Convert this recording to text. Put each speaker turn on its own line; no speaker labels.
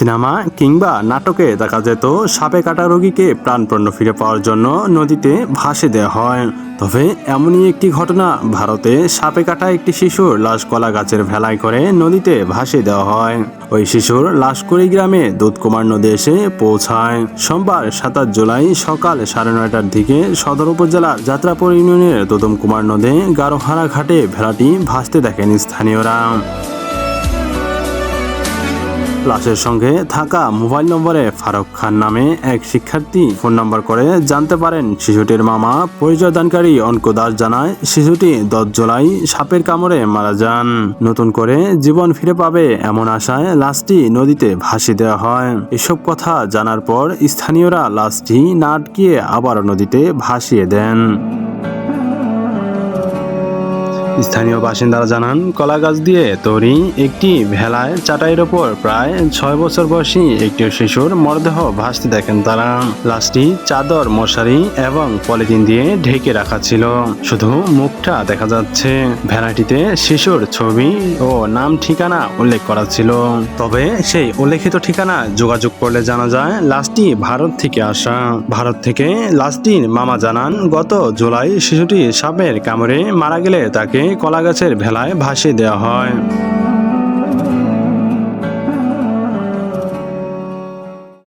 Cinema কিংবা নাটকে দেখা যেত, সাপে কাটা রোগীকে প্রাণপণ্য ফিরে পাওয়ার জন্য নদীতে ভাসে দেওয়া হয়। তবে এমনই একটি ঘটনা ভারতে সাপে কাটা একটি শিশুর লাশ কলা গাছের ভেলায় করে নদীতে ভাসিয়ে দেওয়া হয়। ওই শিশুর লাশকুড়ি গ্রামে দুধকুমার নদী এসে পৌঁছায়। সোমবার সাতাশ জুলাই সকাল সাড়ে নয়টার দিকে সদর উপজেলার যাত্রাপুর ইউনিয়নের দোদম কুমার নদে গারোহারা ঘাটে ভেলাটি ভাসতে দেখেন স্থানীয়রা। লাশের সঙ্গে থাকা মোবাইল নম্বরে ফারুক খান নামে এক শিক্ষার্থী ফোন নম্বর করে জানতে পারেন শিশুটির মামা পরিচয় দানকারী অঙ্ক দাস জানায় শিশুটি দশ জুলাই সাপের কামড়ে মারা যান। নতুন করে জীবন ফিরে পাবে এমন আশায় লাশটি নদীতে ভাসিয়ে দেওয়া হয়। এসব কথা জানার পর স্থানীয়রা লাশটি না আটকিয়ে আবার নদীতে ভাসিয়ে দেন। স্থানীয় বাসিন্দারা জানান, কলা গাছ দিয়ে তৈরি একটি ভেলায় চাটাইয়ের ওপর প্রায় ছয় বছর বয়সী একটি শিশুর মরদেহ ভাসতে দেখেন তারা। লাশটি চাদর, মশারি এবং পলিথিন দিয়ে ঢেকে রাখা ছিল। শুধু মুখটা দেখা যাচ্ছে। ভেলাটিতে শিশুর ছবি ও নাম ঠিকানা উল্লেখ করা ছিল। তবে সেই উল্লেখিত ঠিকানা যোগাযোগ করলে জানা যায়, লাশটি ভারত থেকে আসা। ভারত থেকে লাশটির মামা জানান, গত জুলাই শিশুটি সাপের কামড়ে মারা গেলে তাকে কলা গাছের ভেলায় ভাসিয়ে দেওয়া হয়।